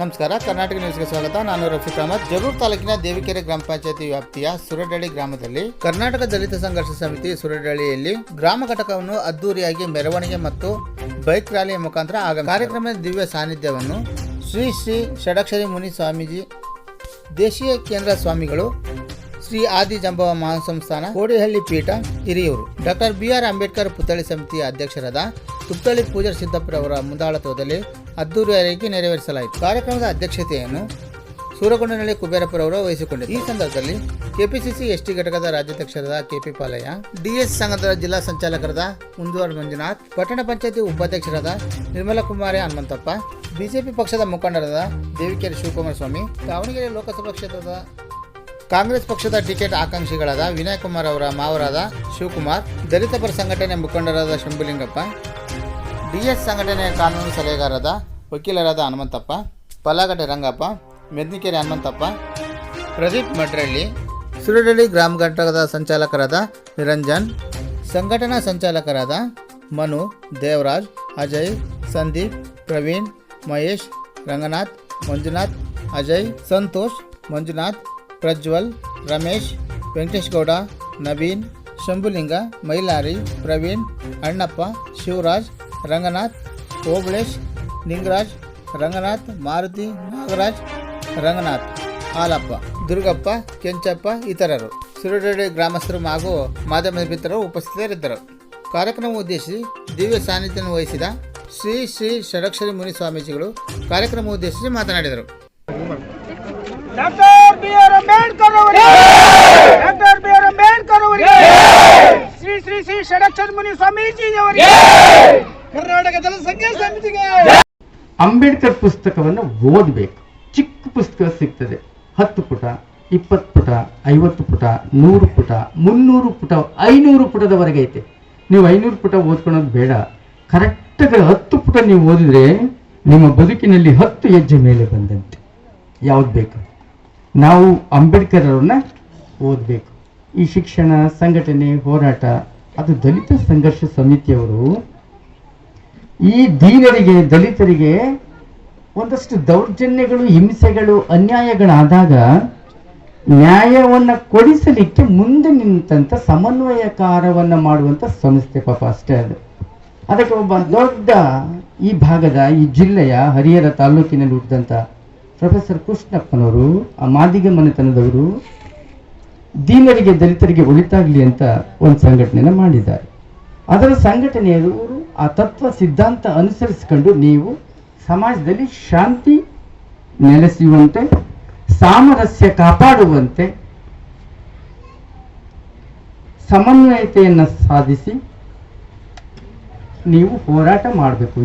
ನಮಸ್ಕಾರ, ಕರ್ನಾಟಕ ನ್ಯೂಸ್ಗೆ ಸ್ವಾಗತ. ನಾನು ರಫೀಕ್ ಅಹಮದ್. ಜರೂರ್ ತಾಲೂಕಿನ ದೇವಿಕೆರೆ ಗ್ರಾಮ ಪಂಚಾಯತಿ ವ್ಯಾಪ್ತಿಯ ಸುರಡಳ್ಳಿ ಗ್ರಾಮದಲ್ಲಿ ಕರ್ನಾಟಕ ದಲಿತ ಸಂಘರ್ಷ ಸಮಿತಿ ಸುರಡಳ್ಳಿಯಲ್ಲಿ ಗ್ರಾಮ ಘಟಕವನ್ನು ಅದ್ದೂರಿಯಾಗಿ ಮೆರವಣಿಗೆ ಮತ್ತು ಬೈಕ್ ರ್ಯಾಲಿಯ ಮುಖಾಂತರ ಆಗ ಕಾರ್ಯಕ್ರಮದ ದಿವ್ಯ ಸಾನ್ನಿಧ್ಯವನ್ನು ಶ್ರೀ ಶ್ರೀ ಷಡಕ್ಷರಿ ಮುನಿ ಸ್ವಾಮೀಜಿ, ದೇಶೀಯ ಕೇಂದ್ರ ಸ್ವಾಮಿಗಳು, ಶ್ರೀ ಆದಿ ಜಂಬವ ಮಹಾಸಂಸ್ಥಾನ, ಕೋಡಿಹಳ್ಳಿ ಪೀಠ Hiriyur. Doctor B R Ambedkar ಪುತ್ಥಳಿ ಸಮಿತಿಯ ಅಧ್ಯಕ್ಷರಾದ ತುಪ್ಪಳ್ಳಿ ಪೂಜಾರ್ ಸಿದ್ದಪ್ಪರವರ ಮುಂದಾಳತ್ವದಲ್ಲಿ ಅದ್ದೂರಿಯಾಗಿ ನೆರವೇರಿಸಲಾಯಿತು. ಕಾರ್ಯಕ್ರಮದ ಅಧ್ಯಕ್ಷತೆಯನ್ನು ಸೂರಗೊಂಡನಹಳ್ಳಿ ಕುಬೇರಪ್ಪರವರು ವಹಿಸಿಕೊಂಡಿದ್ದರು. ಈ ಸಂದರ್ಭದಲ್ಲಿ ಕೆಪಿಸಿಸಿ ಎಸ್ಟಿ ಘಟಕದ ರಾಜ್ಯಾಧ್ಯಕ್ಷರಾದ ಕೆಪಿ ಪಾಲಯ್ಯ, ಡಿಎಸ್ ಸಂಘದ ಜಿಲ್ಲಾ ಸಂಚಾಲಕರಾದ ಮುಂದುವರ್ ಮಂಜುನಾಥ್, ಪಟ್ಟಣ ಪಂಚಾಯತಿ ಉಪಾಧ್ಯಕ್ಷರಾದ ನಿರ್ಮಲ ಕುಮಾರಿ ಹನುಮಂತಪ್ಪ, ಬಿಜೆಪಿ ಪಕ್ಷದ ಮುಖಂಡರಾದ ದೇವಿಕೇರಿ ಶಿವಕುಮಾರ ಸ್ವಾಮಿ, ದಾವಣಗೆರೆ ಲೋಕಸಭಾ ಕ್ಷೇತ್ರದ ಕಾಂಗ್ರೆಸ್ ಪಕ್ಷದ ಟಿಕೆಟ್ ಆಕಾಂಕ್ಷಿಗಳಾದ ವಿನಯ್ ಕುಮಾರ್ ಅವರ ಮಾವರಾದ ಶಿವಕುಮಾರ್, ದಲಿತ ಪರ ಸಂಘಟನೆ ಮುಖಂಡರಾದ ಶಂಭುಲಿಂಗಪ್ಪ ಡಿಎಸ್ ಸಂಘಟನೆಯ ಕಾನೂನು ಸಲಹೆಗಾರರಾದ ವಕೀಲರಾದ ಹನುಮಂತಪ್ಪ ಪಲ್ಲಾಗಡ್ಡೆ ರಂಗಪ್ಪ, ಮೆದ್ನಿಕೆರೆ ಹನುಮಂತಪ್ಪ, ಪ್ರದೀಪ್ ಮಡ್ರಳ್ಳಿ ಸುರಡಳ್ಳಿ ಗ್ರಾಮ ಘಟಕದ ಸಂಚಾಲಕರಾದ ನಿರಂಜನ್, ಸಂಘಟನಾ ಸಂಚಾಲಕರಾದ ಮನು, ದೇವರಾಜ್, ಅಜಯ್, ಸಂದೀಪ್, ಪ್ರವೀಣ್, ಮಹೇಶ್, ರಂಗನಾಥ್, ಮಂಜುನಾಥ್, ಅಜಯ್, ಸಂತೋಷ್, ಮಂಜುನಾಥ್, ಪ್ರಜ್ವಲ್, ರಮೇಶ್, ವೆಂಕಟೇಶ್ ಗೌಡ, ನವೀನ್, ಶಂಭುಲಿಂಗ, ಮೈಲಾರಿ, ಪ್ರವೀಣ್, ಅಣ್ಣಪ್ಪ, ಶಿವರಾಜ್ ರಂಗನಾಥ್ ಓಬಳೇಶ್ ನಿಂಗರಾಜ್, ರಂಗನಾಥ್, ಮಾರುತಿ, ನಾಗರಾಜ್, ರಂಗನಾಥ್, ಹಾಲಪ್ಪ, ದುರ್ಗಪ್ಪ, ಕೆಂಚಪ್ಪ ಇತರರು. ಸುರಡಿ ಗ್ರಾಮಸ್ಥರು ಹಾಗೂ ಮಾಧ್ಯಮ ಮಿತ್ರರು ಉಪಸ್ಥಿತರಿದ್ದರು. ಕಾರ್ಯಕ್ರಮ ಉದ್ದೇಶಿಸಿ ದಿವ್ಯ ಸಾನ್ನಿಧ್ಯವನ್ನು ವಹಿಸಿದ ಶ್ರೀ ಶ್ರೀ ಷಡಕ್ಷರಿ ಮುನಿ ಸ್ವಾಮೀಜಿಗಳು ಕಾರ್ಯಕ್ರಮ ಉದ್ದೇಶಿಸಿ ಮಾತನಾಡಿದರು. ಡಾಕ್ಟರ್ ಡಾಕ್ಟರ್ ಶ್ರೀ ಶ್ರೀ ಶ್ರೀ ಷಡಕ್ಷರ ಮುನಿ ಸ್ವಾಮೀಜಿ ಸಮಿತಿಗೆ! ಅಂಬೇಡ್ಕರ್ ಪುಸ್ತಕವನ್ನು ಓದಬೇಕು. ಚಿಕ್ಕ ಪುಸ್ತಕ ಸಿಗ್ತದೆ. ಹತ್ತು ಪುಟ, ಇಪ್ಪತ್ತು ಪುಟ, ಐವತ್ತು ಪುಟ, ನೂರು ಪುಟ, ಮುನ್ನೂರು ಪುಟ, ಐನೂರು ಪುಟದವರೆಗೆ ಐತೆ. ನೀವು ಐನೂರು ಪುಟ ಓದ್ಕೊಳೋದು ಬೇಡ. ಕರೆಕ್ಟಾಗಿ ಹತ್ತು ಪುಟ ನೀವು ಓದಿದ್ರೆ ನಿಮ್ಮ ಬದುಕಿನಲ್ಲಿ ಹತ್ತು ಹೆಜ್ಜೆ ಮೇಲೆ ಬಂದಂತೆ. ಯಾವ್ದು ಬೇಕು? ನಾವು ಅಂಬೇಡ್ಕರ್ ಅವ್ರನ್ನ ಓದಬೇಕು. ಈ ಶಿಕ್ಷಣ, ಸಂಘಟನೆ, ಹೋರಾಟ, ಅದು ದಲಿತ ಸಂಘರ್ಷ ಸಮಿತಿಯವರು ಈ ದೀನರಿಗೆ ದಲಿತರಿಗೆ ಒಂದಷ್ಟು ದೌರ್ಜನ್ಯಗಳು, ಹಿಂಸೆಗಳು, ಅನ್ಯಾಯಗಳಾದಾಗ ನ್ಯಾಯವನ್ನ ಕೊಡಿಸಲಿಕ್ಕೆ ಮುಂದೆ ನಿಂತಂತ ಸಮನ್ವಯಕಾರವನ್ನು ಮಾಡುವಂಥ ಸಂಸ್ಥೆ ಪಾಪ ಅಷ್ಟೇ ಅದು. ಅದಕ್ಕೆ ಒಬ್ಬ ದೊಡ್ಡ ಈ ಭಾಗದ, ಈ ಜಿಲ್ಲೆಯ ಹರಿಹರ ತಾಲೂಕಿನಲ್ಲಿ ಹುಟ್ಟಿದಂಥ ಪ್ರೊಫೆಸರ್ ಕೃಷ್ಣಪ್ಪನವರು, ಆ ಮಾದಿಗ ಮನೆತನದವರು ದೀನರಿಗೆ, ದಲಿತರಿಗೆ ಒಳಿತಾಗಲಿ ಅಂತ ಒಂದು ಸಂಘಟನೆಯನ್ನು ಮಾಡಿದ್ದಾರೆ. ಅದರ ಸಂಘಟನೆಯವರು ಆ ತತ್ವ ಸಿದ್ಧಾಂತ ಅನುಸರಿಸಿಕೊಂಡು ನೀವು ಸಮಾಜದಲ್ಲಿ ಶಾಂತಿ ನೆಲೆಸುವಂತೆ, ಸಾಮರಸ್ಯ ಕಾಪಾಡುವಂತೆ, ಸಮನ್ವಯತೆಯನ್ನು ಸಾಧಿಸಿ ನೀವು ಹೋರಾಟ ಮಾಡಬೇಕು.